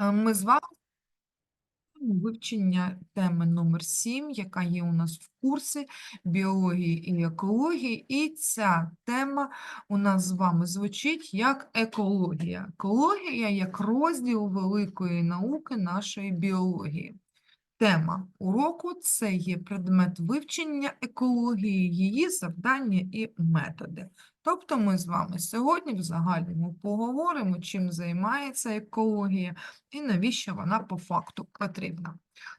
Е, Ми з вами вивчення теми номер 7, яка є у нас в курсі біології і екології. І ця тема у нас з вами звучить як екологія. Екологія як розділ великої науки нашої біології. Тема уроку це є предмет вивчення екології, її завдання і методи. Тобто ми з вами сьогодні в загальному поговоримо, чим займається екологія і навіщо вона по факту потрібна.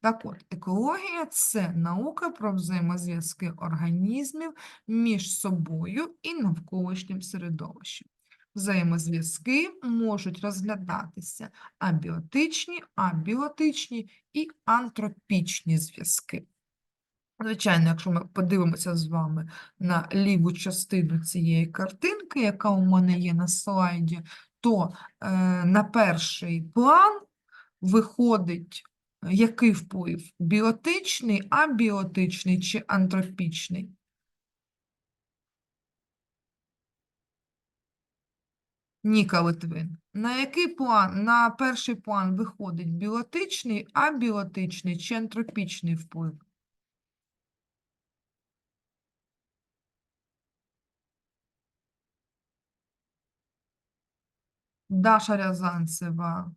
Так от, екологія це наука про взаємозв'язки організмів між собою і навколишнім середовищем. Взаємозв'язки можуть розглядатися абіотичні, абіотичні і антропічні зв'язки. Звичайно, якщо ми подивимося з вами на ліву частину цієї картинки, яка у мене є на слайді, то е, на перший план виходить е, який вплив? Біотичний, абіотичний чи антропічний? Ніка Литвин. На який план? На перший план виходить біотичний, абіотичний чи ентропічний вплив? Даша Рязанцева.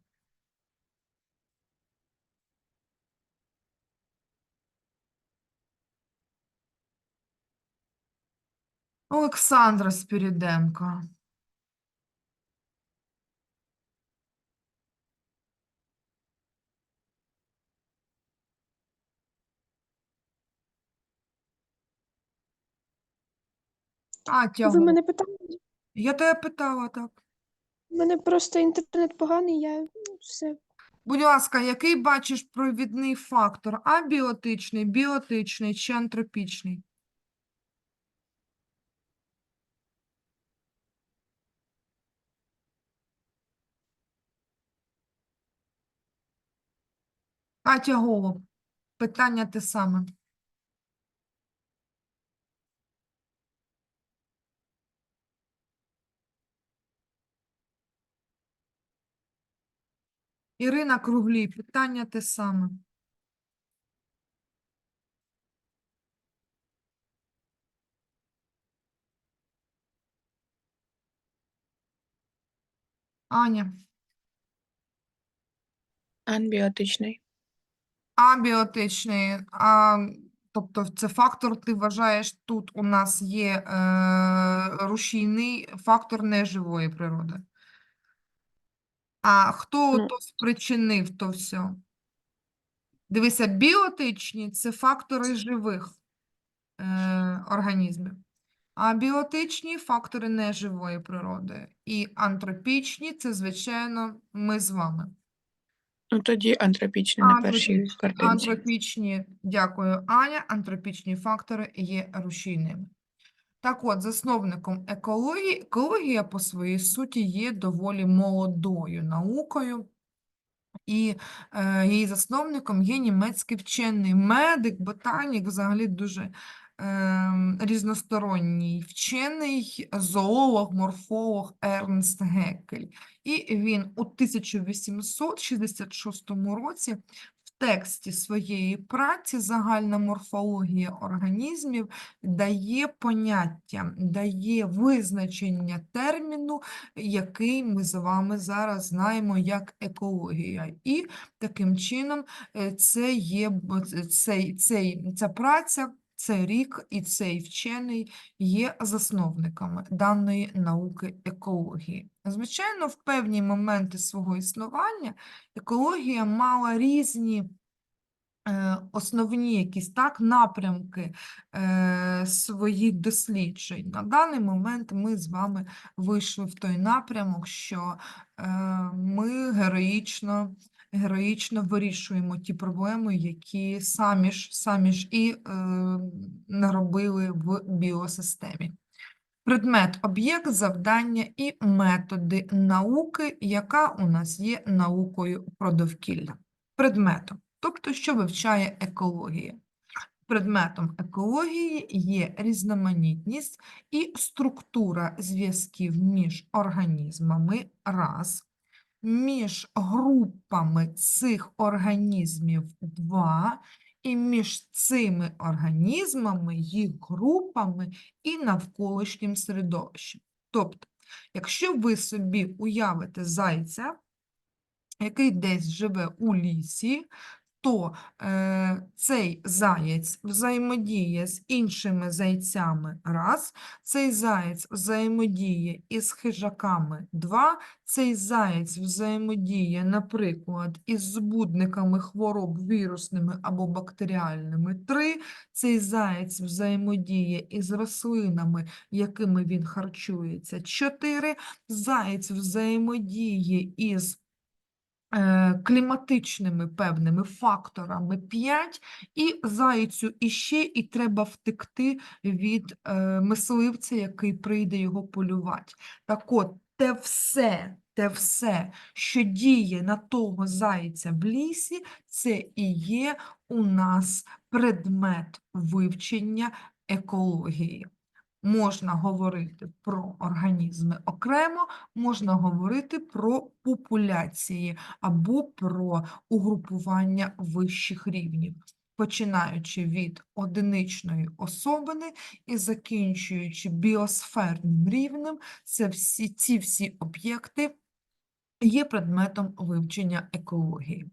Олександра Спіріденко. Катя, Ви мене питали? я тебе питала так. У мене просто інтернет поганий, я ну, все. Будь ласка, який бачиш провідний фактор? Абіотичний, біотичний чи антропічний? Катя Голуб, питання те саме. Ірина Круглій, питання те саме. Аня, Анбіотичний. абіотичний, а, тобто це фактор, ти вважаєш, тут у нас є е, рушійний фактор неживої природи. А хто Ну. то спричинив то все? Дивися, біотичні це фактори живих е, організмів, а біотичні фактори неживої природи. І антропічні це, звичайно, ми з вами. Ну тоді антропічний на першій картинці. Антропічні, дякую, Аня, антропічні фактори є рушійними. Так от, засновником екології, екологія по своїй суті є доволі молодою наукою, і е, її засновником є німецький вчений медик, ботанік, взагалі дуже е, різносторонній вчений, зоолог, морфолог Ернст Геккель. І він у 1866 році тексті своєї праці Загальна морфологія організмів дає поняття, дає визначення терміну, який ми з вами зараз знаємо як екологія. І таким чином е, це є цей, цей, ця праця. Цей рік і цей вчений є засновниками даної науки екології. Звичайно, в певні моменти свого існування екологія мала різні е, основні якісь так напрямки е, своїх досліджень. На даний момент ми з вами вийшли в той напрямок, що е, ми героїчно, героїчно вирішуємо ті проблеми, які самі ж, самі ж і е, наробили в біосистемі. Предмет, об'єкт, завдання і методи науки, яка у нас є наукою про довкілля. Предметом, тобто, що вивчає екологія. Предметом екології є різноманітність і структура зв'язків між організмами раз, між групами цих організмів два, і між цими організмами, їх групами і навколишнім середовищем. Тобто, якщо ви собі уявите зайця, який десь живе у лісі, то е, цей заєць взаємодіє з іншими зайцями раз, цей заєць взаємодіє із хижаками два, цей заєць взаємодіє, наприклад, із збудниками хвороб вірусними або бактеріальними три, цей заєць взаємодіє із рослинами, якими він харчується чотири, заєць взаємодіє із кліматичними певними факторами 5, і зайцю іще і треба втекти від е, мисливця, який прийде його полювати. Так от, те все, те все, що діє на того зайця в лісі, це і є у нас предмет вивчення екології. Можна говорити про організми окремо, можна говорити про популяції або про угрупування вищих рівнів, починаючи від одиничної особини і закінчуючи біосферним рівнем, це всі, ці всі об'єкти є предметом вивчення екології.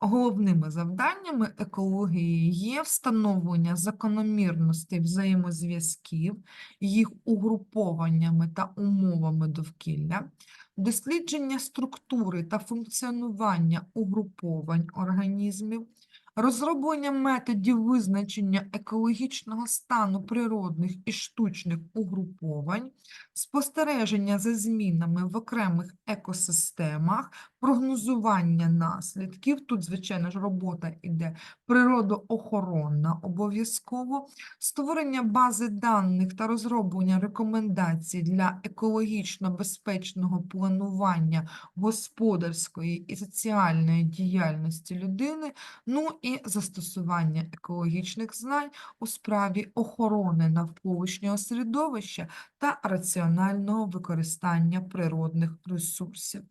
Головними завданнями екології є встановлення закономірностей взаємозв'язків, їх угрупованнями та умовами довкілля, дослідження структури та функціонування угруповань організмів, розроблення методів визначення екологічного стану природних і штучних угруповань, спостереження за змінами в окремих екосистемах, прогнозування наслідків. Тут, звичайно ж, робота йде природоохоронна обов'язково, створення бази даних та розроблення рекомендацій для екологічно безпечного планування господарської і соціальної діяльності людини, ну і застосування екологічних знань у справі охорони навколишнього середовища та раціонального використання природних ресурсів.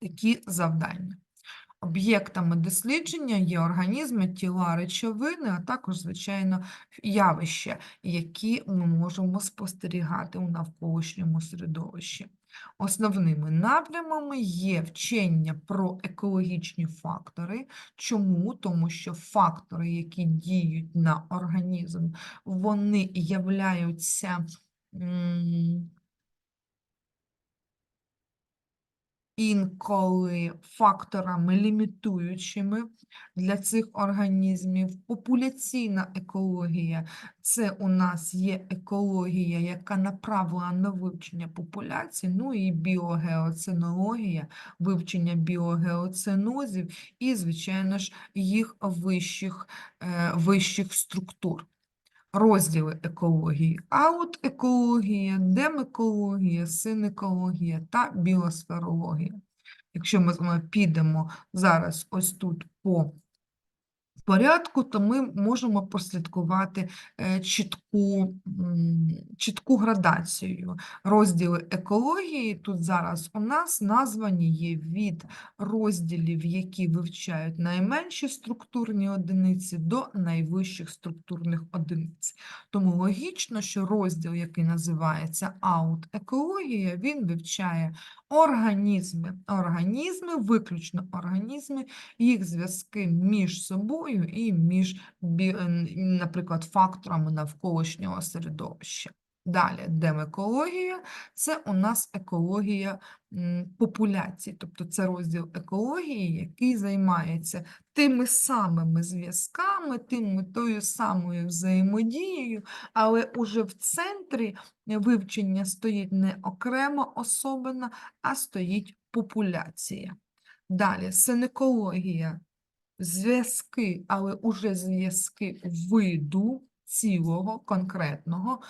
Такі завдання. Об'єктами дослідження є організми, тіла, речовини, а також, звичайно, явища, які ми можемо спостерігати у навколишньому середовищі. Основними напрямами є вчення про екологічні фактори. Чому? Тому що фактори, які діють на організм, вони являються інколи факторами лімітуючими для цих організмів. Популяційна екологія це у нас є екологія, яка направлена на вивчення популяцій, ну і біогеоценологія, вивчення біогеоценозів і, звичайно ж, їх вищих, е, вищих структур розділи екології, аут-екологія, демекологія, синекологія та біосферологія. Якщо ми з вами підемо зараз ось тут по порядку, то ми можемо прослідкувати е, м, чітку градацію. Розділи екології тут зараз у нас названі є від розділів, які вивчають найменші структурні одиниці до найвищих структурних одиниць. Тому логічно, що розділ, який називається аут-екологія, він вивчає організми, організми, виключно організми, їх зв'язки між собою і між, наприклад, факторами навколишнього середовища. Далі, демекологія – це у нас екологія популяцій, тобто це розділ екології, який займається тими самими зв'язками, тими, тою самою взаємодією, але уже в центрі вивчення стоїть не окрема особина, а стоїть популяція. Далі, синекологія – зв'язки, але уже зв'язки виду цілого, конкретного,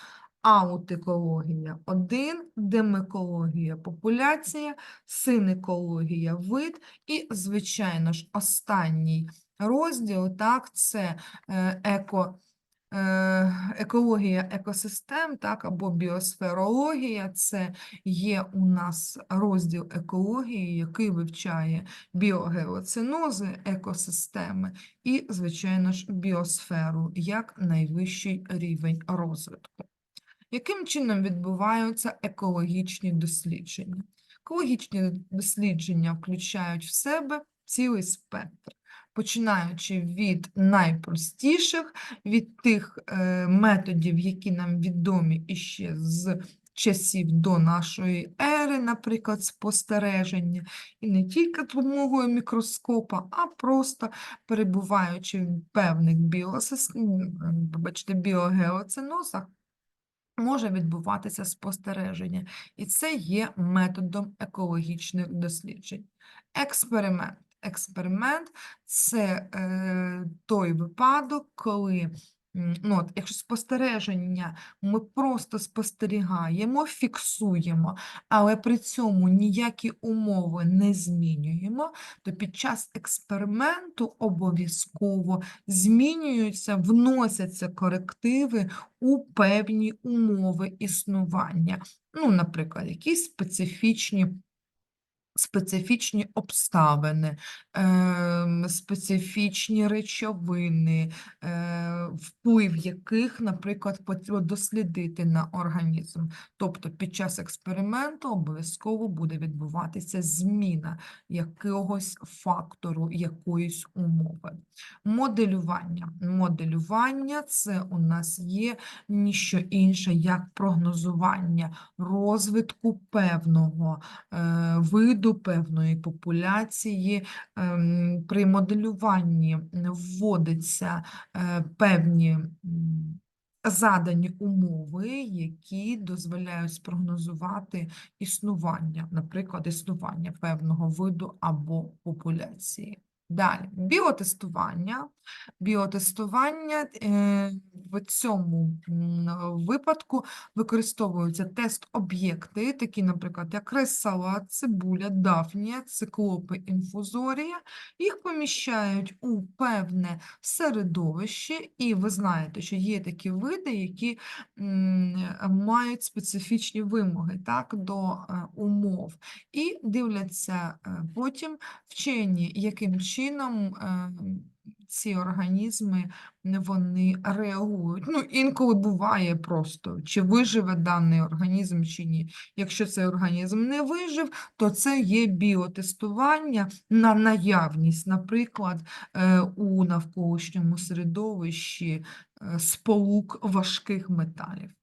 аутекологія – один, демекологія – популяція, синекологія – вид. І, звичайно ж, останній розділ, це е, еко екологія екосистем, так, або біосферологія, це є у нас розділ екології, який вивчає біогеоцинози, екосистеми і, звичайно ж, біосферу як найвищий рівень розвитку. Яким чином відбуваються екологічні дослідження? Екологічні дослідження включають в себе цілий спектр, починаючи від найпростіших, від тих е, методів, які нам відомі іще з часів до нашої ери, наприклад, спостереження, і не тільки допомогою мікроскопа, а просто перебуваючи в певних вибачте, біогеоцинозах, може відбуватися спостереження, і це є методом екологічних досліджень. Експеримент. Експеримент це е, той випадок, коли ну, от, якщо спостереження ми просто спостерігаємо, фіксуємо, але при цьому ніякі умови не змінюємо, то під час експерименту обов'язково змінюються, вносяться корективи у певні умови існування. Ну, наприклад, якісь специфічні специфічні обставини, ем, специфічні речовини, е, вплив яких, наприклад, потрібно дослідити на організм. Тобто під час експерименту обов'язково буде відбуватися зміна якогось фактору, якоїсь умови. Моделювання. Моделювання це у нас є ніщо інше, як прогнозування розвитку певного е, виду, певної популяції. Ем, При моделюванні вводяться е, певні задані умови, які дозволяють спрогнозувати існування, наприклад, існування певного виду або популяції. Далі, біотестування. Біотестування е, в цьому випадку використовуються тест-об'єкти, такі, наприклад, як рис-салат, цибуля, дафнія, циклопи, інфузорія. Їх поміщають у певне середовище, і ви знаєте, що є такі види, які мають специфічні вимоги так, до е, умов, і дивляться е, потім вчені, яким чином е, ці організми вони реагують. Ну, інколи буває просто, чи виживе даний організм, чи ні. Якщо цей організм не вижив, то це є біотестування на наявність, наприклад, е, у навколишньому середовищі е, сполук важких металів.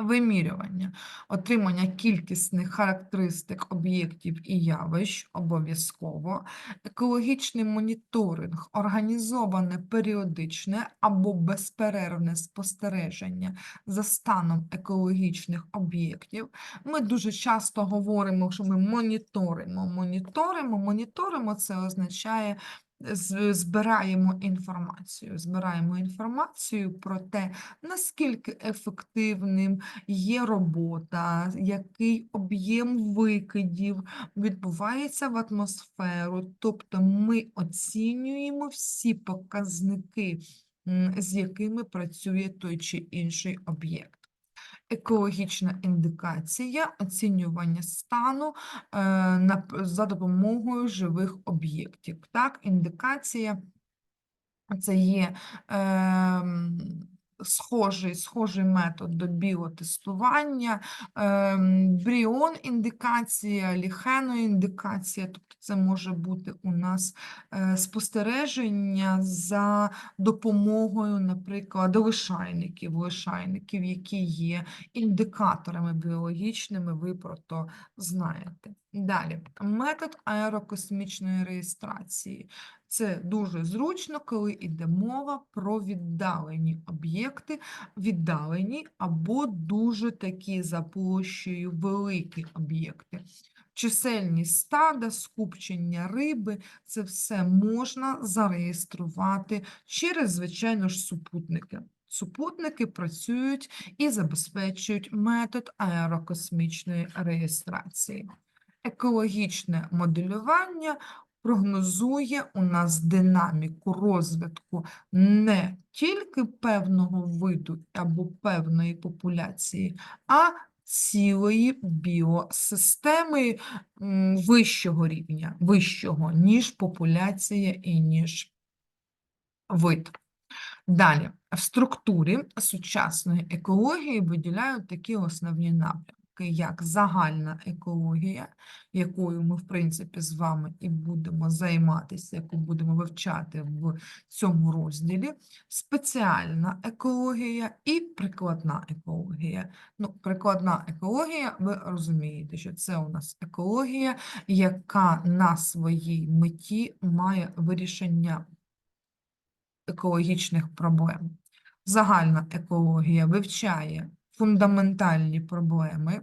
Вимірювання, отримання кількісних характеристик об'єктів і явищ обов'язково, екологічний моніторинг, організоване періодичне або безперервне спостереження за станом екологічних об'єктів. Ми дуже часто говоримо, що ми моніторимо, моніторимо, моніторимо, це означає збираємо інформацію. Збираємо інформацію про те, наскільки ефективним є робота, який об'єм викидів відбувається в атмосферу. Тобто ми оцінюємо всі показники, з якими працює той чи інший об'єкт. Екологічна індикація, оцінювання стану е, за допомогою живих об'єктів. Так, індикація це є ем, схожий, схожий метод до біотестування, ем, бріон індикація, ліхено-індикація, тобто це може бути у нас е, спостереження за допомогою, наприклад, лишайників, лишайників, які є індикаторами біологічними, ви про то знаєте. Далі, метод аерокосмічної реєстрації. Це дуже зручно, коли йде мова про віддалені об'єкти, віддалені або дуже такі за площею великі об'єкти. Чисельність стада, скупчення риби – це все можна зареєструвати через, звичайно ж, супутники. Супутники працюють і забезпечують метод аерокосмічної реєстрації. Екологічне моделювання прогнозує у нас динаміку розвитку не тільки певного виду або певної популяції, а цілої біосистеми вищого рівня, вищого, ніж популяція і ніж вид. Далі, в структурі сучасної екології виділяють такі основні напрямки, як загальна екологія, якою ми, в принципі, з вами і будемо займатися, яку будемо вивчати в цьому розділі, спеціальна екологія і прикладна екологія. Ну, прикладна екологія, ви розумієте, що це у нас екологія, яка на своїй меті має вирішення екологічних проблем. Загальна екологія вивчає фундаментальні проблеми,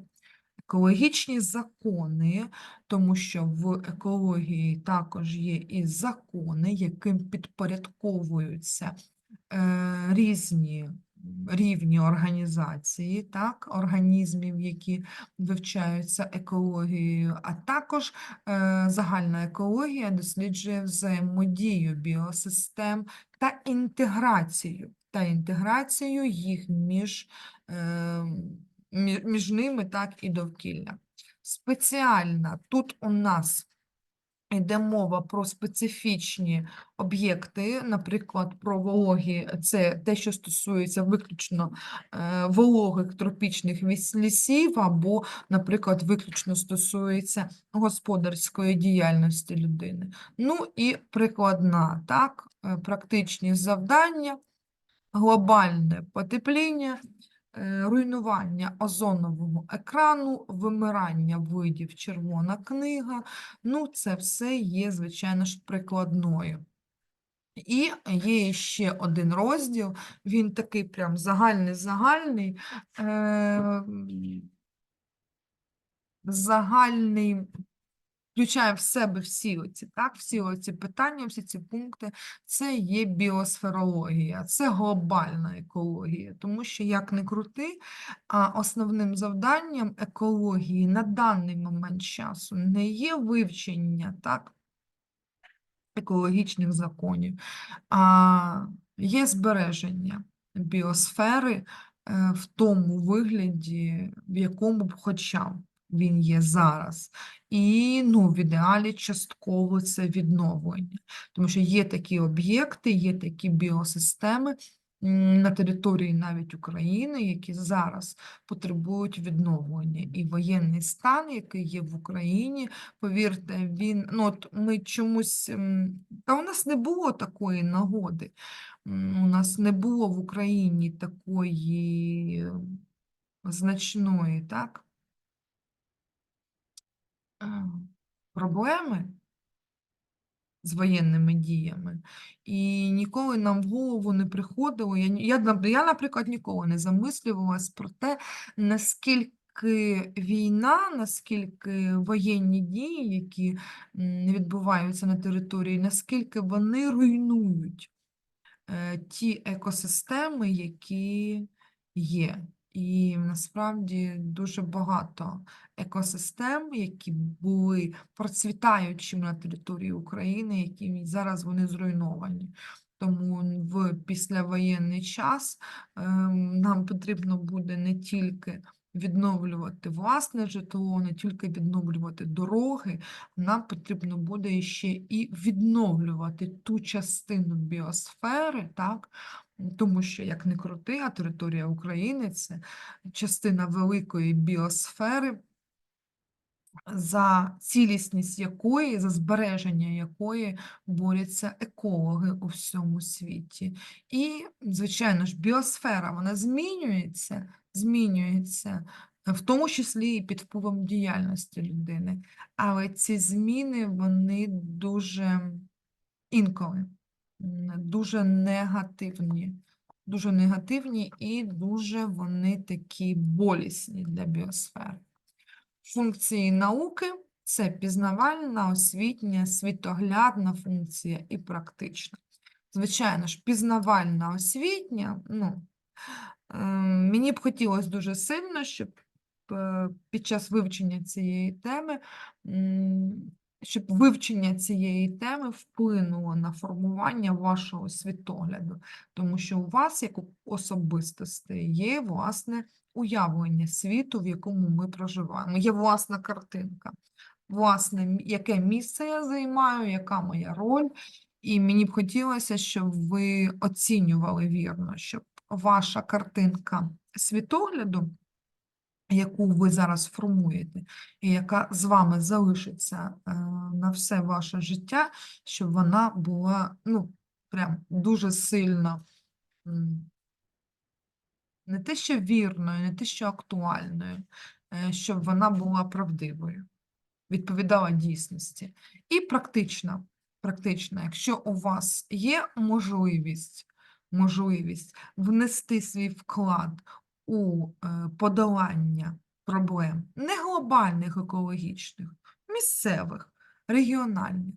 екологічні закони, тому що в екології також є і закони, яким підпорядковуються е, різні рівні організації, так, організмів, які вивчаються екологією, а також е, загальна екологія досліджує взаємодію біосистем та інтеграцію, та інтеграцію їх між, мі- між ними, так і довкілля. Спеціальна тут у нас йде мова про специфічні об'єкти, наприклад, про вологі, це те, що стосується виключно е, вологих тропічних лісів, або, наприклад, виключно стосується господарської діяльності людини. Ну і прикладна, так, е, практичні завдання, глобальне потепління, руйнування озонового екрану, вимирання видів червона книга. Ну, це все є, звичайно ж, прикладною. І є ще один розділ, він такий прям загальний-загальний, е, загальний, включає в себе всі оці, так, всі оці питання, всі ці пункти, це є біосферологія, це глобальна екологія, тому що, як не крути, а основним завданням екології на даний момент часу не є вивчення, так, екологічних законів, а є збереження біосфери е, в тому вигляді, в якому б хоча б він є зараз. І ну, в ідеалі частково це відновлення, тому що є такі об'єкти, є такі біосистеми на території навіть України, які зараз потребують відновлення. І воєнний стан, який є в Україні, повірте, він, ну от ми чомусь, та у нас не було такої нагоди. У нас не було в Україні такої значної, так, проблеми з воєнними діями. І ніколи нам в голову не приходило. Я, я, я, наприклад, ніколи не замислювалась про те, наскільки війна, наскільки воєнні дії, які відбуваються на території, наскільки вони руйнують е, ті екосистеми, які є. І насправді дуже багато екосистем, які були процвітаючими на території України, які зараз вони зруйновані. Тому в післявоєнний час ем, нам потрібно буде не тільки відновлювати власне житло, не тільки відновлювати дороги, нам потрібно буде ще і відновлювати ту частину біосфери, так? Тому що, як не крути, а територія України це частина великої біосфери, за цілісність якої, за збереження якої борються екологи у всьому світі. І, звичайно ж, біосфера вона змінюється, змінюється, в тому числі і під впливом діяльності людини. Але ці зміни вони дуже інколи дуже негативні. Дуже негативні і дуже вони такі болісні для біосфери. Функції науки це пізнавальна, освітня, світоглядна функція і практична. Звичайно ж, пізнавальна освітня, ну, ем, мені б хотілося дуже сильно, щоб е, під час вивчення цієї теми щоб вивчення цієї теми вплинуло на формування вашого світогляду, тому що у вас, як у особистості, є власне уявлення світу, в якому ми проживаємо, є власна картинка, власне, яке місце я займаю, яка моя роль. І мені б хотілося, щоб ви оцінювали вірно, щоб ваша картинка світогляду, яку ви зараз формуєте, і яка з вами залишиться е, на все ваше життя, щоб вона була ну, прям дуже сильно не те, що вірною, не те, що актуальною, е, щоб вона була правдивою, відповідала дійсності. І практична, практична, якщо у вас є можливість, можливість внести свій вклад у е, подолання проблем не глобальних екологічних, місцевих, регіональних.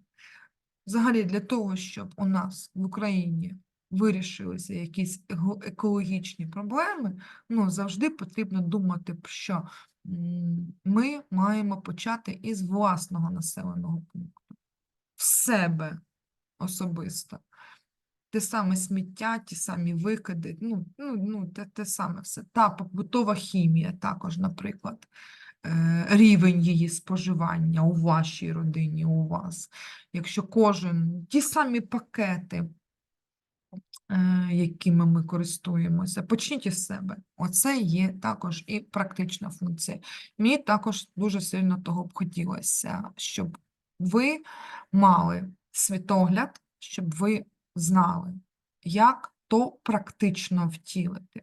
Взагалі для того, щоб у нас в Україні вирішилися якісь екологічні проблеми, ну, завжди потрібно думати, що ми маємо почати із власного населеного пункту, в себе особисто. Те саме сміття, ті самі викиди, ну, ну, ну те, те саме все. Та побутова хімія також, наприклад, е, рівень її споживання у вашій родині, у вас. Якщо кожен, ті самі пакети, е, якими ми користуємося, почніть із себе. Оце є також і практична функція. Мені також дуже сильно того б хотілося, щоб ви мали світогляд, щоб ви знали, як то практично втілити.